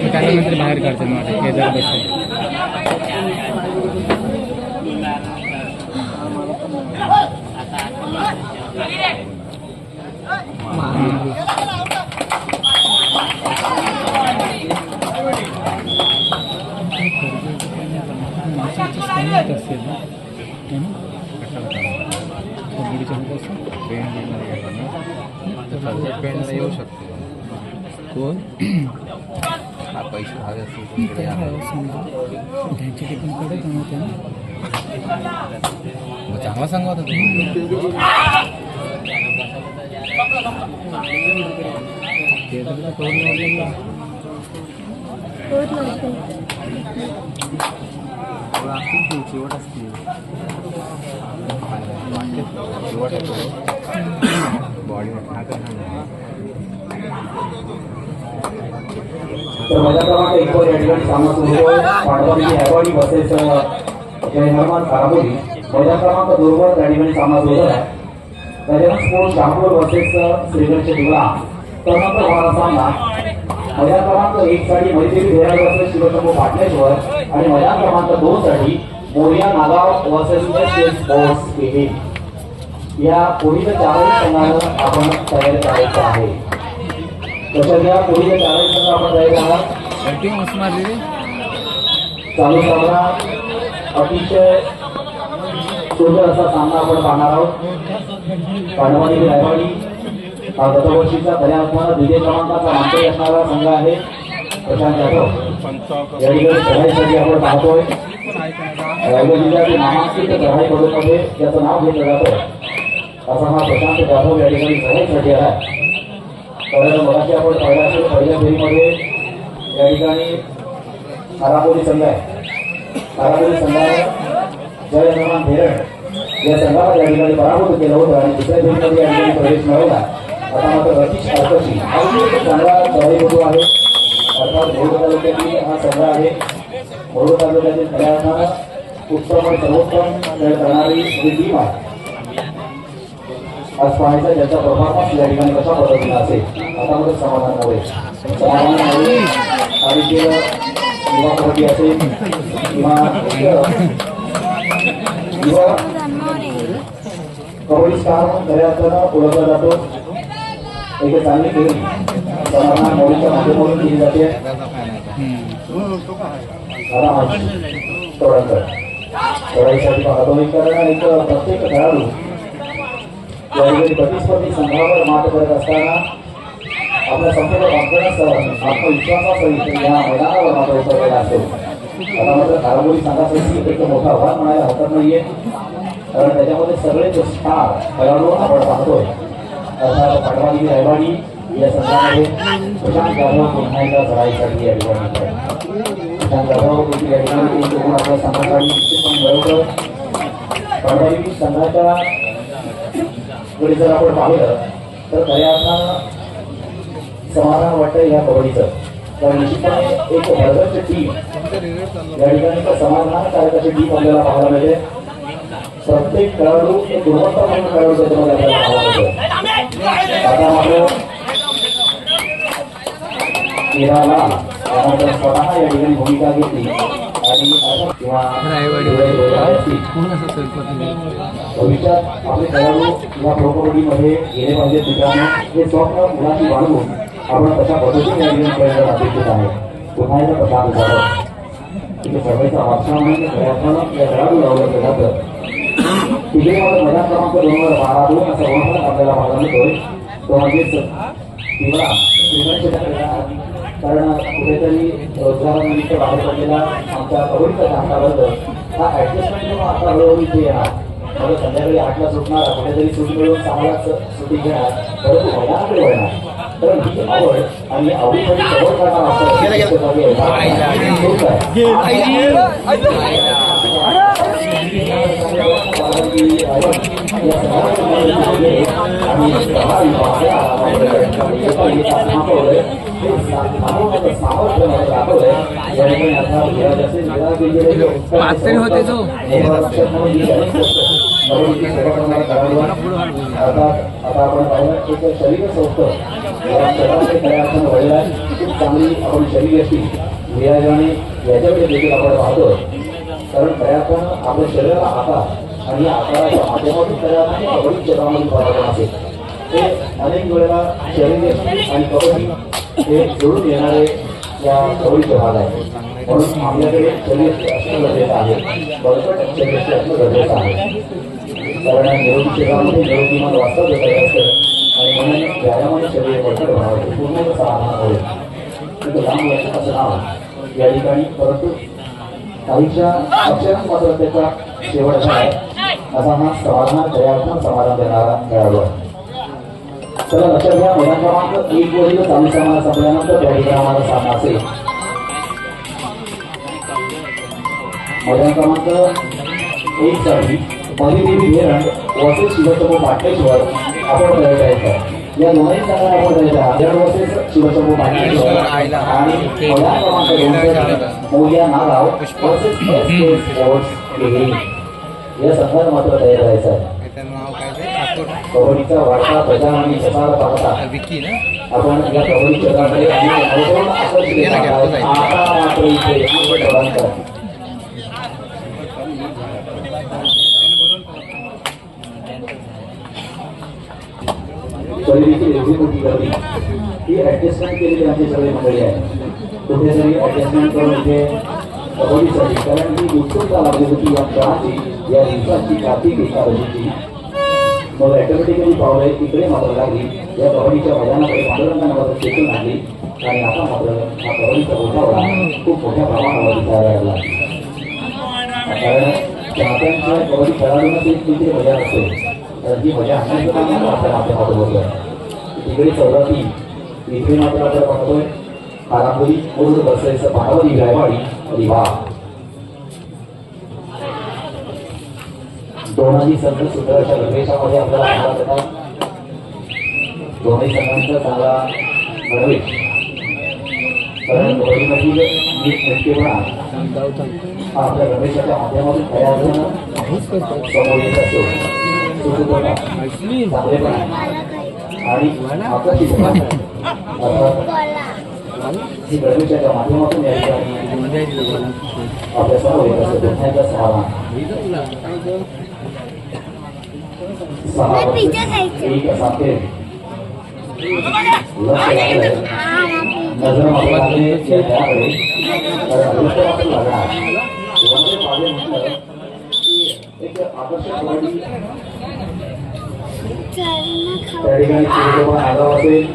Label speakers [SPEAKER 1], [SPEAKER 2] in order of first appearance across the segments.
[SPEAKER 1] त्याच्यानंतर बाहेर काढतात मला केदार बसतात
[SPEAKER 2] पेंडला येऊ शकतो
[SPEAKER 1] कोण
[SPEAKER 2] हा पैसे हवे असतील तर
[SPEAKER 1] त्यांची
[SPEAKER 2] मग चांगला सांगा होता तुम्ही
[SPEAKER 1] केदारला
[SPEAKER 2] चिवट असतील
[SPEAKER 3] तर माझ्या क्रमांक एकवर सामना सुरू बसेस माझ्या क्रमांक सामना सुरू झाला गजानन स्पोर्ट्स बसेस क्रमांक होणारा सामना माझ्या क्रमांक एक साठी मैत्री धोरण वर्सेस शिवशंभू आणि माझ्या क्रमांक दोन साठी मोर्या नागाव वर्सेस स्पोर्ट्स केली या पुढील चारही संघानं आपण तयार करायचं आहे. तसंच या पुढील चारही संघ आपण तयार आहात चालू सामना अतिशय सुंदर असा सामना आपण पाहणार आहोत. पांडवानी रायवाडी हा गतवर्षीचा खऱ्या अर्थानं द्वितीय क्रमांकाचा मानकरी असणारा संघ आहे. प्रशांत जाधव. या ठिकाणी चढाईसाठी आपण पाहतोय. रायगड जिल्ह्यातील नामांकित चढाई पदूमध्ये ज्याचं नाव घेतलं जातं. असा हा प्रशांत जाधव या ठिकाणी चढाईसाठी आला कारण मगाशी आपण पाहिला असेल पहिल्या फेरीमध्ये या ठिकाणी कारापुरी संघ आहे कारापुरी संघानं जय हनुमान धेरड या संघाला या ठिकाणी पराभूत केलं होतं आणि दुसऱ्या फेरीमध्ये या ठिकाणी प्रवेश मिळवला आता मात्र रतीश अर्कशी चांगला चढाईपटू आहे अर्थात भोर तालुक्यातील हा संघ आहे भोर तालुक्यातील खऱ्या उत्तम आणि सर्वोत्तम खेळ करणारी जी टीम आहे आज पाहायचा ज्याचा परफॉर्मन्स या ठिकाणी कशा पद्धतीने असेल आता मात्र समाधान नव्हे समाधान नव्हे आणि ते युवा कबड्डी असेल किंवा युवा कबड्डी स्टार म्हणून खऱ्या अर्थानं ओळखला जातो एक चांगली खेळी समाधान नवरीच्या माध्यमातून केली जाते आरामात तोडकर तोडाईसाठी पाहतो एक कारण एक प्रत्येक खेळाडू यावेळी प्रतिस्पर्धी संघावर मात करत असताना आपल्या संपूर्ण कॉन्फिडन्स आत्मविश्वासासहित या मैदानावर मात्र उतरलेला असतो आता मात्र कारागोरी संघासाठी एक मोठं आव्हान म्हणायला हरकत नाहीये कारण त्याच्यामध्ये सगळेच स्टार खेळाडू आपण पाहतोय अर्थात पाटवाडी रायवाडी या संघामध्ये प्रशांत जाधव पुन्हा एकदा चढाईसाठी या ठिकाणी येत प्रशांत जाधव देखील या ठिकाणी आपल्या संघासाठी निश्चितपणे मिळवतोय पाटवाडी संघाच्या कडे जर आपण पाहिलं तर खऱ्या अर्थानं समाधान वाटतं या कबड्डीचं. कारण निश्चितपणे एक भरगच्च टीम या ठिकाणी एक समाधानकारक अशी टीम आपल्याला पाहायला मिळते. प्रत्येक खेळाडू एक गुणवत्तापूर्ण खेळाडू त्याच्यामध्ये आपल्याला पाहायला मिळतो. आता मात्र केराला स्वतः या ठिकाणी भूमिका घेतली. आणि किंवा
[SPEAKER 1] पूर्ण असं स्वयंपाक
[SPEAKER 3] आपले खेळाडू या प्रो कबड्डीमध्ये गेले पाहिजे मित्रांनो. हे स्वप्न मुलांची आपण पद्धतीने अपेक्षित आहे. पुन्हा एकदा प्रसाद झालं तिथे सगळ्याचा वाचना म्हणजे प्रयत्नानं या खेळाडू लावलं जातं तिथे मला मैदान क्रमांक दोनवर बारा दोन असा ओळखण्यात आपल्याला मिळतोय. तो खेळा कारण कुठेतरी रोजगारानिमित्त बाहेर पडलेला आमच्या कबड्डीचा चांगला वर्ग हा ऍडजस्टमेंट करून आता हळूहळू इथे येणार. मला संध्याकाळी आठला सुटणार कुठेतरी सुट मिळून चांगलाच सुट्टी घेणार परंतु मैदानाकडे वळणार. तर ही आवड आणि आवडीसाठी सवड करणार
[SPEAKER 1] पाच तरी होते तो.
[SPEAKER 3] कबड्डीची सेवा करणारा खेळाडू अर्थात आता आपण पाहिलं एक शरीर संस्थ या शहरामध्ये खऱ्या अर्थानं वळलेला आहे खूप चांगली आपण शरीर असती विराजाने याच्याकडे देखील आपण पाहतो कारण खऱ्या अर्थानं आपल्या शरीराला आकार आणि या आकाराच्या माध्यमातून खऱ्या अर्थाने कबड्डी क्षेत्रामध्ये पराक्रम असेल ते अनेक वेळेला शरीर आणि कबड्डी हे जोडून येणारे या कबड्डीचे भाग आहे म्हणून आपल्याकडे शरीर असणं गरजेचं आहे. बळकट शरीर असणं गरजेचं आहे. कारण निरोगी क्षेत्रामध्ये निरोगी मन वास्तव्य करत असेल आणि म्हणून व्यायामाने शरीर बळकट होणार पूर्ण समाधान होईल तिथं लांब वर्षाचं नाव या ठिकाणी परंतु काहीच्या अक्षरांत मात्र त्याचा शेवट झाला असा हा समाधान दयात्मक समाधान देणारा खेळाडू आहे चला लक्षात घ्या मैदान क्रमांक एक वरील चालू सामना संपल्यानंतर त्या ठिकाणी आम्हाला सामना असेल. मैदान क्रमांक एक साठी मधुदेवी धेरण वर्सेस शिवशंभू पाटेश्वर आपण तयार करायचं या दोन्ही शिवशंभू आणि मैदान क्रमांक मोर्या नागाव या संघांना मात्र तयार आहे.
[SPEAKER 2] ठाकूर.
[SPEAKER 3] कबड्डीचा वाढता प्रचार आणि प्रसार पाहता. आपण या कबड्डी. आता मात्र इथे प्रदान एक्झिक्युटिव्ह करणे ही ॲडजस्टमेंट केलेली आमची सगळी मंडळी आहे कुठेतरी ॲडजस्टमेंट करून इथे कबड्डीसाठी कारण ही उत्सुकता लागली होती या काळाची या दिवसाची कार्तिक एकादशीची मग ऑटोमॅटिकली पावले तिकडे मात्र लागली. या कबड्डीच्या मैदानाकडे पांडुरंगाने मात्र शेकून लागली आणि आता मात्र हा कबड्डीचा गोठावळा खूप मोठ्या प्रमाणावर दिसायला लागला. कारण चाहत्यांच्या कबड्डी खेळाडूंना ते तिथे मजा असते तर ती मजा आणण्याचं काम मात्र आपण आपल्या हातात तिकडे चौराती इथे मात्र आपण पाहतोय कारापुरी पूर्ण बसायचं पार्वती गायवाडी आणि वा दोनही संघ सुंदरच्या गणवेशामध्ये आपल्याला पाहायला मिळतात. दोन्ही संघांचा चांगला गणवेश कारण कबड्डीमधील नीट आपल्या गणवेशाच्या माध्यमातून तयार होणं समोर येत असतो सुसूत्रता, आकर्षक त्या ठिकाणी आगाव असेल.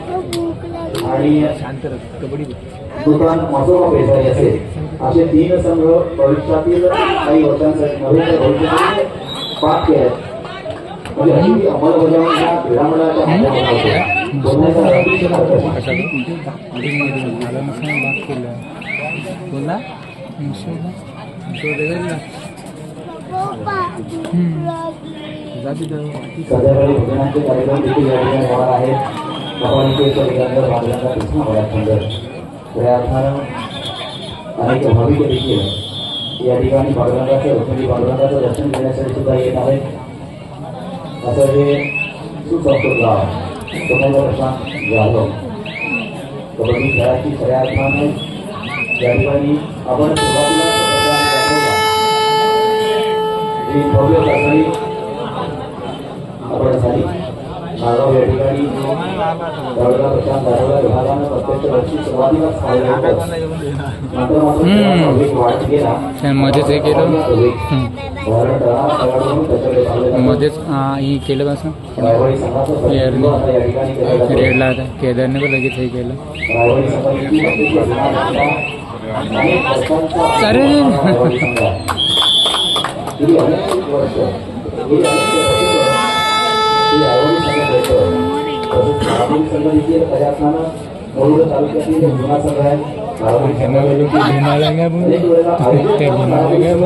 [SPEAKER 3] आणि दुकान मासोबा पेशारी असेल असे. तीन संघ भविष्यातील काही वर्षांसाठी भविष्यातील पाच केले म्हणजे अंमलबजावणी या माध्यमातून बोलण्याचा अतिशय संध्याकाळी भजनांचे कार्यक्रम देखील या ठिकाणी होणार आहेत कपालीचे ठिकाणी बांधल्याचा कृष्ण भया सुंदर अर्थानं अनेक भाविक देखील या ठिकाणी पांडुरंगाचं रुक्मिणी पांडुरंगाचं दर्शन घेण्यासाठी सुद्धा येत आहेत असं हे। सुसंस्कृत गाव सोमेंद्र प्रशांत जाधव कबड्डी खेळाची खऱ्या या ठिकाणी आपण सुरुवातीला भव्य चाचणी झाली. नागाव या ठिकाणी प्रशांत विभागानं प्रत्यक्ष वर्षी सुरुवातीलाच मात्र वाढत गेला.
[SPEAKER 1] मध्येच हे केलं. मध्येच हा केलं
[SPEAKER 3] जातं.
[SPEAKER 1] रेडला आता केदारने पण लगेच हे केलं. अरे!
[SPEAKER 3] ही रायवाडी संघ खेळतो तसेच महाबळी संघ देखील अर्थानं मुरुड तालुक्यातील जुना संघ आहे महाबळी संघ अनेक वेळेला आयोजित.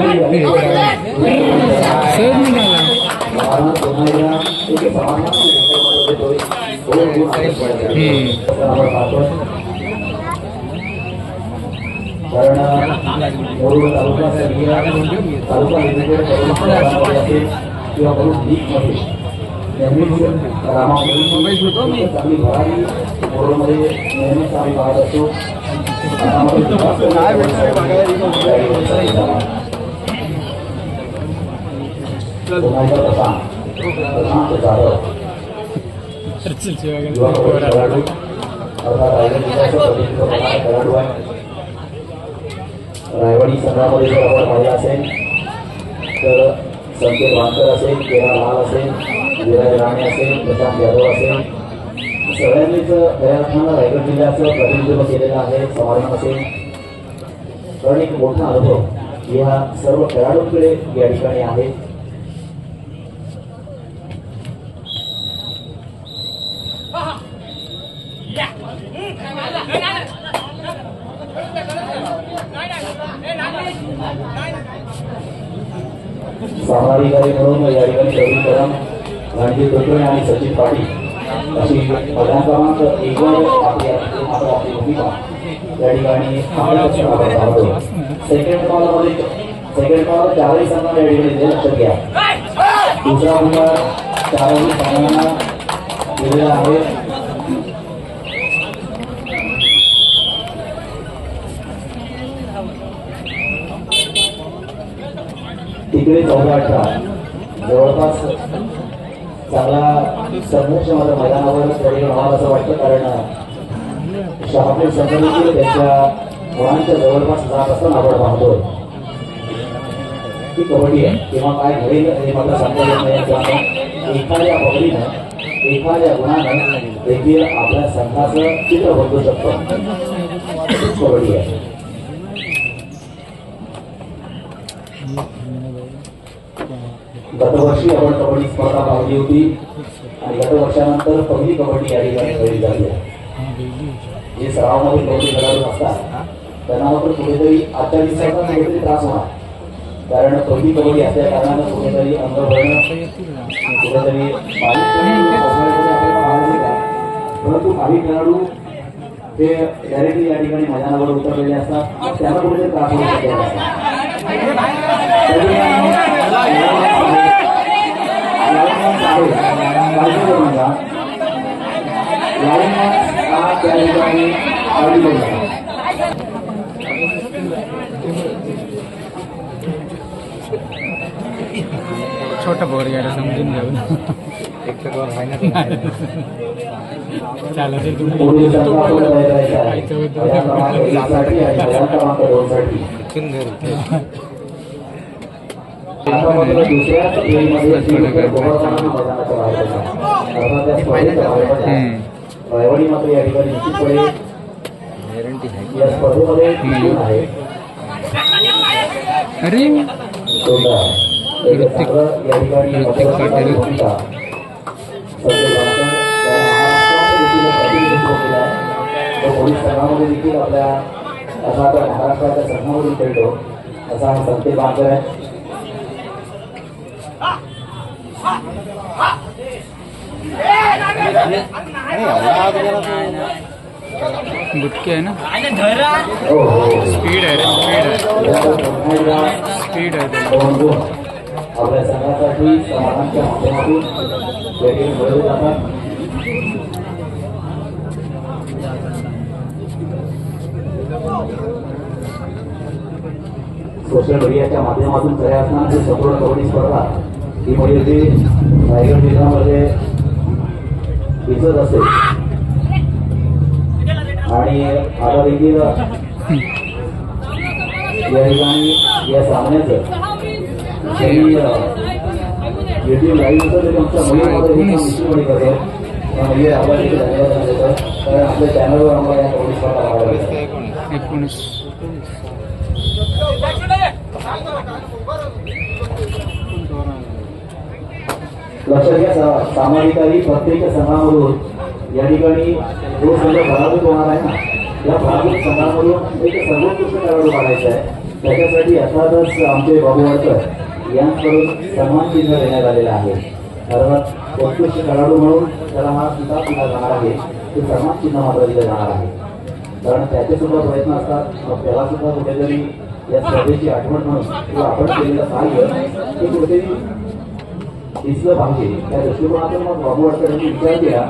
[SPEAKER 3] कारण मुरुड तालुका तालुका किंवा करून लीगमध्ये नेहमीच रायवाडी संघामध्ये जर आपण पाहिलं असेल तर संकेत भास्कर असेल केरा लाल असेल विराज राणे असेल प्रशांत यादव असेल. सगळ्यांनीच खऱ्या अर्थानं रायगड जिल्ह्याचं प्रतिनिधित्व केलेलं आहे समाधान असेल. कारण एक मोठा अनुभव या सर्व खेळाडूंकडे या ठिकाणी आहे. सामाधिकारी म्हणून या ठिकाणी रवी कदम रणजित कुलकर्णी आणि सचिन पाटील अशी प्रधान क्रमांक एकवर आपली मात्र आपली भूमिका. या ठिकाणी आपण सेकंड कॉलमध्ये सेकंड कॉल चारही संघांना या ठिकाणी लक्षात घ्या. दुसरा गुन्हा चारही संघांना दिलेला आहे. तिकडे चौदा अठरा जवळपास चांगला संघर्ष माझ्या मैदानावर परिणाम व्हावा असं वाटतं कारण शहापूर संघटनेतील त्यांच्या मुलांच्या जवळपास जात असताना आपण पाहतोय. ती कबड्डी आहे. किंवा काय घडेल हे मात्र सांगता येत नाही. त्यामुळे एखाद्या पकडीनं एखाद्या गुणानं देखील आपल्या संघाचं चित्र बदलू शकतो. कबड्डी आहे. गतवर्षी आपण कबड्डी स्पर्धा पाहिली होती. आणि गतवर्षानंतर पहिली कबड्डी या ठिकाणी खेळली जाते. जे सरावामध्ये कबड्डी खेळाडू असतात. त्यांना मात्र कुठेतरी आजच्या दिवसाचा कुठेतरी त्रास होणार. कारण पहिली कबड्डी असल्या कारणानं कुठेतरी अंग भरणं कुठेतरी परंतु काही खेळाडू ते डायरेक्टली या ठिकाणी मैदानावर उतरलेले असतात. त्यांना कुठेतरी त्रास होऊ शकेल असतात.
[SPEAKER 1] छोटा पोर गेला समजून घेऊन
[SPEAKER 2] एक तर दोन आहे
[SPEAKER 1] तुम्ही.
[SPEAKER 3] रायवाडी मात्र या ठिकाणी निश्चितपणे
[SPEAKER 2] गॅरंटी आहे
[SPEAKER 3] या स्पर्धेमध्ये टिकून आहे
[SPEAKER 1] अरे
[SPEAKER 3] दोनदा. एक चांगलं या ठिकाणी
[SPEAKER 1] ऋतिक पाटील.
[SPEAKER 3] भूमिका. संजय बांकर या महाराष्ट्रामध्ये देखील प्रतिनिधित्व केलं आहे. तो पोलीस संघामध्ये देखील आपल्या असा आता महाराष्ट्राच्या संघामधून खेळतो असा हा संकेत बांकर आहे
[SPEAKER 1] बुटके आहे ना
[SPEAKER 3] हो हो
[SPEAKER 1] स्पीड आहे रे स्पीड आहे
[SPEAKER 3] याचा पुन्हा एकदा
[SPEAKER 1] स्पीड आहे त्याला.
[SPEAKER 3] दोन गुण आपल्या संघासाठी समाधानच्या माध्यमातून वेगळे मिळवले जातात सोशल मीडियाच्या माध्यमातून खऱ्या अर्थानं जी संपूर्ण कबड्डी स्पर्धा ही म्हणजे ती रायगड जिल्ह्यामध्ये दिसत असते आणि आता देखील या ठिकाणी या सामन्याचं त्यांनी मुलीमध्ये करतो पण कारण आपल्या चॅनलवर आम्हाला या मिळतात
[SPEAKER 1] एकोणीस
[SPEAKER 3] लक्षात घ्या सा- सामाजिकारी प्रत्येक संघामधून या ठिकाणी जो संघ पराभूत होणार आहे ना या पराभूत संघामधून एक सर्वोत्कृष्ट खेळाडू काढायचा आहे. त्याच्यासाठी अर्थातच आमचे बाबू वाडकर यांकडून सन्मान चिन्ह देण्यात आलेलं आहे. कारण उत्कृष्ट खेळाडू म्हणून त्याला हा किताब दिला जाणार आहे. ते सन्मान चिन्ह मात्र दिलं जाणार आहे. कारण त्याचे सुद्धा प्रयत्न असतात मग त्याला सुद्धा कुठेतरी या स्पर्धेची आठवण म्हणून किंवा आपण केलेलं सहाय्य हे कुठेतरी दिसलं पाहिजे त्या दृष्टिकोनातून मग बाबू अडचणींनी विचार केला